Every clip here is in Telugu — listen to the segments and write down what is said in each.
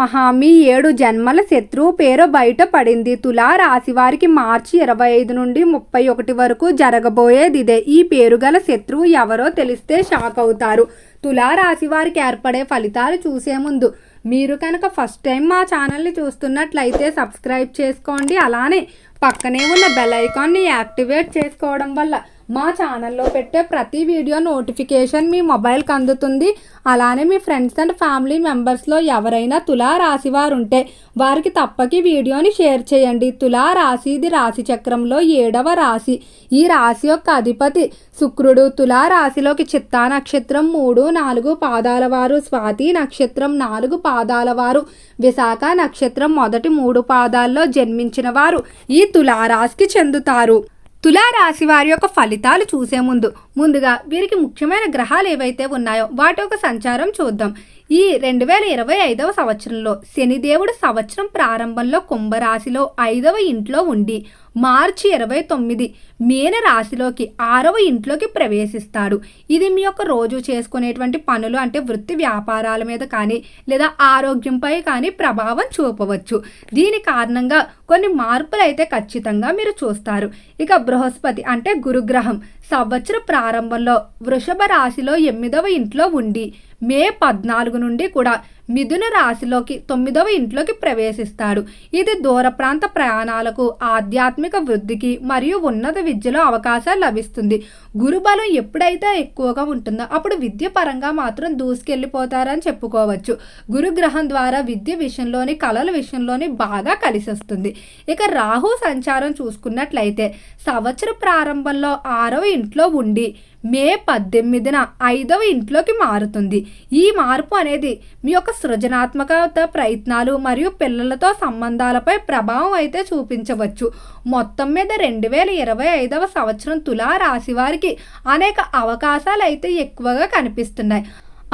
మహామి ఏడు జన్మల శత్రువు పేరు బయట పడింది. తులా రాశి వారికి మార్చి ఇరవై ఐదు నుండి ముప్పై ఒకటి వరకు జరగబోయేది ఇదే ఈ పేరు గల శత్రువు ఎవరో తెలిస్తే షాక్ అవుతారు. తులా రాశి వారికి ఏర్పడే ఫలితాలు చూసే ముందు మీరు కనుక ఫస్ట్ టైం మా ఛానల్ని చూస్తున్నట్లయితే సబ్స్క్రైబ్ చేసుకోండి. అలానే పక్కనే ఉన్న బెల్ ఐకాన్ని యాక్టివేట్ చేసుకోవడం వల్ల మా ఛానల్లో పెట్టే ప్రతి వీడియో నోటిఫికేషన్ మీ మొబైల్కి అందుతుంది. అలానే మీ ఫ్రెండ్స్ అండ్ ఫ్యామిలీ మెంబర్స్లో ఎవరైనా తులా రాశి వారు ఉంటే వారికి తప్పకి వీడియోని షేర్ చేయండి. తులా రాశి ఇది రాశి చక్రంలో ఏడవ రాశి. ఈ రాశి యొక్క అధిపతి శుక్రుడు. తులా రాశిలోకి చిత్తా నక్షత్రం మూడు నాలుగు పాదాల వారు. స్వాతి నక్షత్రం నాలుగు పాదాల వారు. విశాఖ నక్షత్రం మొదటి మూడు పాదాల్లో జన్మించిన వారు ఈ తులారాశికి చెందుతారు. తులారాశి వారి యొక్క ఫలితాలు చూసే ముందు ముందుగా వీరికి ముఖ్యమైన గ్రహాలు ఏవైతే ఉన్నాయో వాటి యొక్క సంచారం చూద్దాం. ఈ రెండు వేల ఇరవై ఐదవ సంవత్సరంలో శనిదేవుడు సంవత్సరం ప్రారంభంలో కుంభరాశిలో ఐదవ ఇంట్లో ఉండి మార్చి ఇరవై తొమ్మిది మీన రాశిలోకి ఆరవ ఇంట్లోకి ప్రవేశిస్తాడు. ఇది మీ యొక్క రోజు చేసుకునేటువంటి పనులు అంటే వృత్తి వ్యాపారాల మీద కానీ లేదా ఆరోగ్యంపై కానీ ప్రభావం చూపవచ్చు. దీని కారణంగా కొన్ని మార్పులు అయితే ఖచ్చితంగా మీరు చూస్తారు. ఇక బృహస్పతి అంటే గురుగ్రహం. సంవత్సర ప్రారంభంలో వృషభ రాశిలో ఎనిమిదవ ఇంట్లో ఉండి మే పద్నాలుగు నుండి కూడా మిథున రాశిలోకి తొమ్మిదవ ఇంట్లోకి ప్రవేశిస్తాడు. ఇది దూర ప్రాంత ప్రయాణాలకు ఆధ్యాత్మిక వృద్ధికి మరియు ఉన్నత విద్యలో అవకాశాలు లభిస్తుంది. గురుబలం ఎప్పుడైతే ఎక్కువగా ఉంటుందో అప్పుడు విద్య పరంగా మాత్రం దూసుకెళ్ళిపోతారని చెప్పుకోవచ్చు. గురుగ్రహం ద్వారా విద్య విషయంలోని కళల విషయంలోని బాగా కలిసి వస్తుంది ఇక రాహు సంచారం చూసుకున్నట్లయితే సంవత్సర ప్రారంభంలో ఆరవ ఇంట్లో ఉండి మే పద్దెనిమిదిన ఐదవ ఇంట్లోకి మారుతుంది. ఈ మార్పు అనేది మీ యొక్క సృజనాత్మకత ప్రయత్నాలు మరియు పిల్లలతో సంబంధాలపై ప్రభావం అయితే చూపించవచ్చు. మొత్తం మీద రెండు వేల ఇరవై ఐదవ సంవత్సరం తులా రాశి వారికి అనేక అవకాశాలు అయితే ఎక్కువగా కనిపిస్తున్నాయి.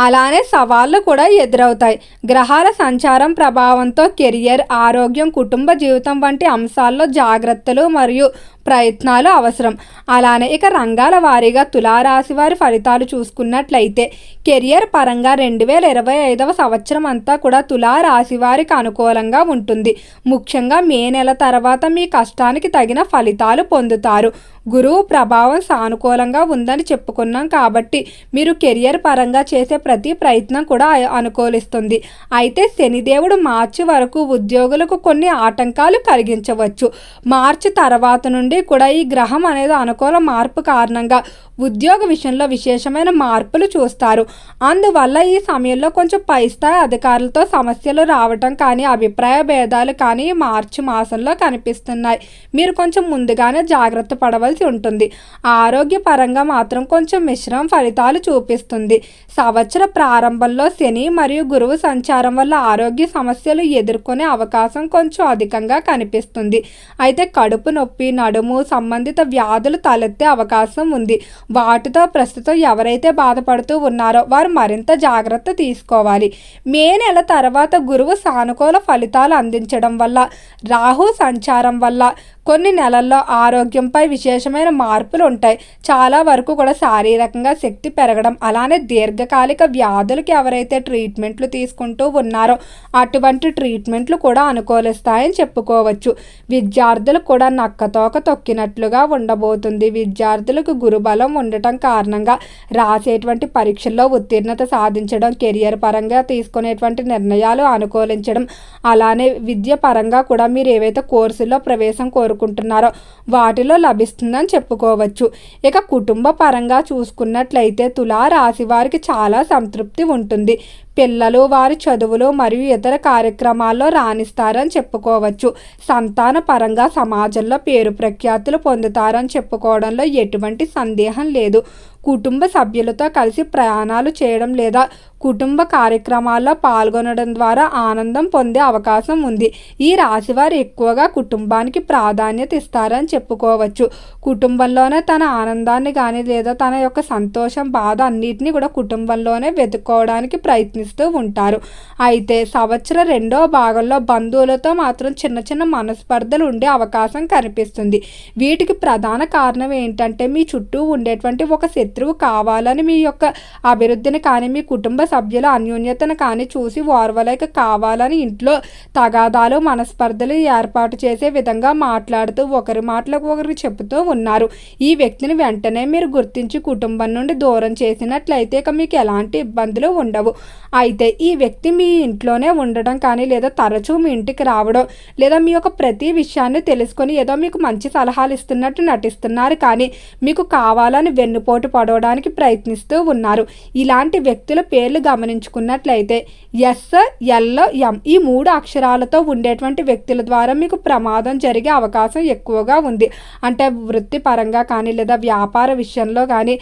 అలానే సవాళ్ళు కూడా ఎదురవుతాయి. గ్రహాల సంచారం ప్రభావంతో కెరియర్ ఆరోగ్యం కుటుంబ జీవితం వంటి అంశాల్లో జాగ్రత్తలు మరియు ప్రయత్నాలు అవసరం. అలానే ఇక రంగాల వారీగా తులారాశి వారి ఫలితాలు చూసుకున్నట్లయితే కెరియర్ పరంగా రెండు వేల ఇరవై ఐదవ సంవత్సరం అంతా కూడా తులారాశి వారికి అనుకూలంగా ఉంటుంది. ముఖ్యంగా మే నెల తర్వాత మీ కష్టానికి తగిన ఫలితాలు పొందుతారు. గురువు ప్రభావం సానుకూలంగా ఉందని చెప్పుకున్నాం కాబట్టి మీరు కెరియర్ పరంగా చేసే ప్రతి ప్రయత్నం కూడా అనుకూలిస్తుంది. అయితే శనిదేవుడు మార్చి వరకు ఉద్యోగులకు కొన్ని ఆటంకాలు కలిగించవచ్చు. మార్చి తర్వాత నుండి కూడా ఈ గ్రహం అనేది అనుకూల మార్పు కారణంగా ఉద్యోగ విషయంలో విశేషమైన మార్పులు చూస్తారు. అందువల్ల ఈ సమయంలో కొంచెం పై స్థాయి అధికారులతో సమస్యలు రావటం కానీ అభిప్రాయ భేదాలు కానీ మార్చి మాసంలో కనిపిస్తున్నాయి. మీరు కొంచెం ముందుగానే జాగ్రత్త పడవలసి ఉంటుంది. ఆరోగ్యపరంగా మాత్రం కొంచెం మిశ్రమ ఫలితాలు చూపిస్తుంది. సంవత్సర ప్రారంభంలో శని మరియు గురువు సంచారం వల్ల ఆరోగ్య సమస్యలు ఎదుర్కొనే అవకాశం కొంచెం అధికంగా కనిపిస్తుంది. అయితే కడుపు నొప్పి నడుము సంబంధిత వ్యాధులు తలెత్తే అవకాశం ఉంది. వాటితో ప్రస్తుతం ఎవరైతే బాధపడుతూ ఉన్నారో వారు మరింత జాగ్రత్త తీసుకోవాలి. మే నెల తర్వాత గురువు సానుకూల ఫలితాలు అందించడం వల్ల రాహు సంచారం వల్ల కొన్ని నెలల్లో ఆరోగ్యంపై విశేషమైన మార్పులు ఉంటాయి చాలా వరకు కూడా శారీరకంగా శక్తి పెరగడం అలానే దీర్ఘకాలిక వ్యాధులకు ఎవరైతే ట్రీట్మెంట్లు తీసుకుంటూ ఉన్నారో అటువంటి ట్రీట్మెంట్లు కూడా అనుకూలిస్తాయని చెప్పుకోవచ్చు. విద్యార్థులు కూడా నక్కతోక తొక్కినట్లుగా ఉండబోతుంది. విద్యార్థులకు గురుబలం ఉండటం కారణంగా రాసేటువంటి పరీక్షల్లో ఉత్తీర్ణత సాధించడం కెరియర్ పరంగా తీసుకునేటువంటి నిర్ణయాలు అనుకూలించడం అలానే విద్య పరంగా కూడా మీరు ఏవైతే కోర్సుల్లో ప్రవేశం కోరు కోరుకుంటున్నారో వాటిలో లభిస్తుందని చెప్పుకోవచ్చు. ఇక కుటుంబ పరంగా చూసుకున్నట్లయితే తులా రాశి వారికి చాలా సంతృప్తి ఉంటుంది. పిల్లలు వారి చదువులు మరియు ఇతర కార్యక్రమాల్లో రాణిస్తారని చెప్పుకోవచ్చు. సంతాన పరంగా సమాజంలో పేరు ప్రఖ్యాతులు పొందుతారని చెప్పుకోవడంలో ఎటువంటి సందేహం లేదు. కుటుంబ సభ్యులతో కలిసి ప్రయాణాలు చేయడం లేదా కుటుంబ కార్యక్రమాల్లో పాల్గొనడం ద్వారా ఆనందం పొందే అవకాశం ఉంది. ఈ రాశివారు ఎక్కువగా కుటుంబానికి ప్రాధాన్యత ఇస్తారని చెప్పుకోవచ్చు. కుటుంబంలోనే తన ఆనందాన్ని కానీ లేదా తన యొక్క సంతోషం బాధ అన్నిటినీ కూడా కుటుంబంలోనే వెతుక్కోవడానికి ప్రయత్నిస్తారు. ప్రయత్నిస్తూ ఉంటారు. అయితే సంవత్సర రెండో భాగంలో బంధువులతో మాత్రం చిన్న చిన్న మనస్పర్ధలు ఉండే అవకాశం కనిపిస్తుంది. వీటికి ప్రధాన కారణం ఏంటంటే మీ చుట్టూ ఉండేటువంటి ఒక శత్రువు కావాలని మీ యొక్క అభివృద్ధిని కానీ మీ కుటుంబ సభ్యుల అన్యోన్యతను కానీ చూసి ఓర్వలేక కావాలని ఇంట్లో తగాదాలు మనస్పర్ధలు ఏర్పాటు చేసే విధంగా మాట్లాడుతూ ఒకరి మాటలకు ఒకరికి చెబుతూ ఉన్నారు. ఈ వ్యక్తిని వెంటనే మీరు గుర్తించి కుటుంబం నుండి దూరం చేసినట్లయితే ఇక మీకు ఎలాంటి ఇబ్బందులు ఉండవు. అయితే ఈ వ్యక్తి మీ ఇంట్లోనే ఉండడం కానీ లేదా తరచూ మీ ఇంటికి రావడం లేదా మీ యొక్క ప్రతి విషయాన్ని తెలుసుకొని ఏదో మీకు మంచి సలహాలు ఇస్తున్నట్టు నటిస్తున్నారు కానీ మీకు కావాలని వెన్నుపోటు పడవడానికి ప్రయత్నిస్తూ ఉన్నారు. ఇలాంటి వ్యక్తుల పేర్లు గమనించుకున్నట్లయితే ఎస్ ఎల్ ఎం ఈ మూడు అక్షరాలతో ఉండేటువంటి వ్యక్తుల ద్వారా మీకు ప్రమాదం జరిగే అవకాశం ఎక్కువగా ఉంది. అంటే వృత్తిపరంగా కానీ లేదా వ్యాపార విషయంలో కానీ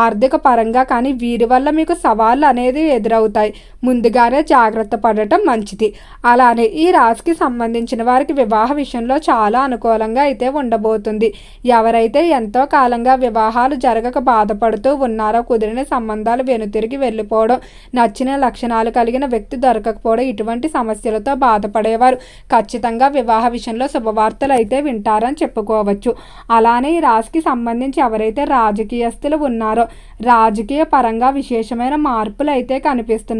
ఆర్థిక పరంగా కానీ వీరి వల్ల మీకు సవాళ్ళు అనేది ఎదురవుతాయి. ముందుగానే జాగ్రత్త పడటం మంచిది. అలానే ఈ రాశికి సంబంధించిన వారికి వివాహ విషయంలో చాలా అనుకూలంగా అయితే ఉండబోతుంది. ఎవరైతే ఎంతో కాలంగా వివాహాలు జరగక బాధపడుతూ ఉన్నారో కుదిరిన సంబంధాలు వెనుతిరిగి వెళ్ళిపోవడం నచ్చిన లక్షణాలు కలిగిన వ్యక్తి దొరకకపోవడం ఇటువంటి సమస్యలతో బాధపడేవారు ఖచ్చితంగా వివాహ విషయంలో శుభవార్తలు అయితే వింటారని చెప్పుకోవచ్చు. అలానే ఈ రాశికి సంబంధించి ఎవరైతే రాజకీయస్తులు ఉన్నారో రాజకీయ పరంగా విశేషమైన మార్పులు అయితే కనిపిస్తున్నాయి.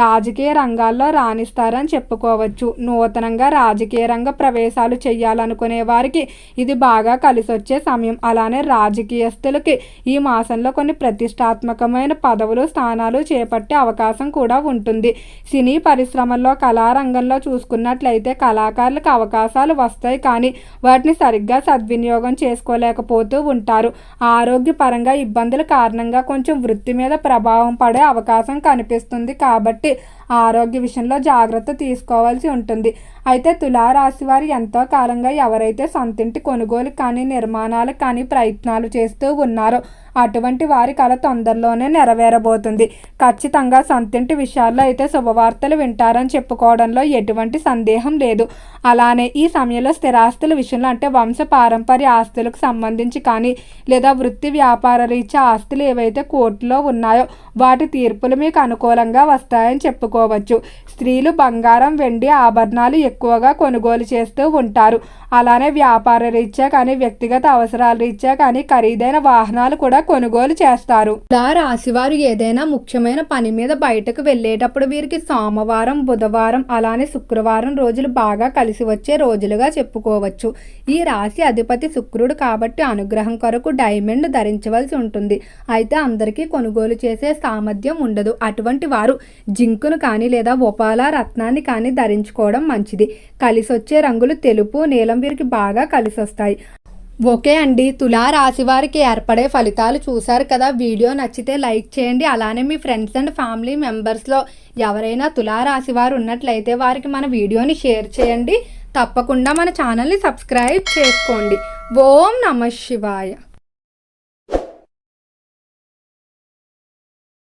రాజకీయ రంగాల్లో రాణిస్తారని చెప్పుకోవచ్చు. నూతనంగా రాజకీయ రంగ ప్రవేశాలు చేయాలనుకునే వారికి ఇది బాగా కలిసి వచ్చే సమయం. అలానే రాజకీయస్తులకి ఈ మాసంలో కొన్ని ప్రతిష్టాత్మకమైన పదవులు స్థానాలు చేపట్టే అవకాశం కూడా ఉంటుంది. సినీ పరిశ్రమల్లో కళారంగంలో చూసుకున్నట్లయితే కళాకారులకు అవకాశాలు వస్తాయి కానీ వాటిని సరిగ్గా సద్వినియోగం చేసుకోలేకపోతూ ఉంటారు. ఆరోగ్యపరంగా ఇబ్బందుల కారణంగా కొంచెం వృత్తి మీద ప్రభావం పడే అవకాశం కనిపిస్తుంది. కాబట్టి ఆరోగ్య విషయంలో జాగ్రత్త తీసుకోవాల్సి ఉంటుంది. అయితే తులారాశి వారు ఎంతో కాలంగా ఎవరైతే సొంతింటి కొనుగోలు కానీ నిర్మాణాలు కానీ ప్రయత్నాలు చేస్తూ ఉన్నారో అటువంటి వారి కళ తొందరలోనే నెరవేరబోతుంది. ఖచ్చితంగా సొంతింటి విషయాల్లో అయితే శుభవార్తలు వింటారని చెప్పుకోవడంలో ఎటువంటి సందేహం లేదు. అలానే ఈ సమయంలో స్థిరాస్తుల విషయంలో అంటే వంశ పారంపర్య ఆస్తులకు సంబంధించి కానీ లేదా వృత్తి వ్యాపార రీత్యా ఆస్తులు ఏవైతే కోర్టులో ఉన్నాయో వాటి తీర్పులు మీకు అనుకూలంగా వస్తాయని చెప్పుకోవచ్చు. స్త్రీలు బంగారం వెండి ఆభరణాలు ఎక్కువగా కొనుగోలు చేస్తూ ఉంటారు. అలానే వ్యాపార రీత్యా కానీ వ్యక్తిగత అవసరాల రీత్యా కానీ ఖరీదైన వాహనాలు కూడా కొనుగోలు చేస్తారు. ఇలా రాశివారు ఏదైనా ముఖ్యమైన పని మీద బయటకు వెళ్ళేటప్పుడు వీరికి సోమవారం బుధవారం అలానే శుక్రవారం రోజులు బాగా కలిసి వచ్చే రోజులుగా చెప్పుకోవచ్చు. ఈ రాశి అధిపతి శుక్రుడు కాబట్టి అనుగ్రహం కొరకు డైమండ్ ధరించవలసి ఉంటుంది. అయితే అందరికీ కొనుగోలు చేసే సామర్థ్యం ఉండదు. అటువంటి వారు జింకును కానీ లేదా ఉపాల రత్నాన్ని కానీ ధరించుకోవడం మంచిది. కలిసి వచ్చే రంగులు తెలుపు నీలం వీరికి బాగా కలిసి వస్తాయి ఓకే అండి. తులా రాశి వారికి ఏర్పడే ఫలితాలు చూశారు కదా. వీడియో నచ్చితే లైక్ చేయండి. అలానే మీ ఫ్రెండ్స్ అండ్ ఫ్యామిలీ మెంబర్స్లో ఎవరైనా తులా రాశి వారు ఉన్నట్లయితే వారికి మన వీడియోని షేర్ చేయండి. తప్పకుండా మన ఛానల్ని సబ్స్క్రైబ్ చేసుకోండి. ఓం నమ శివాయ.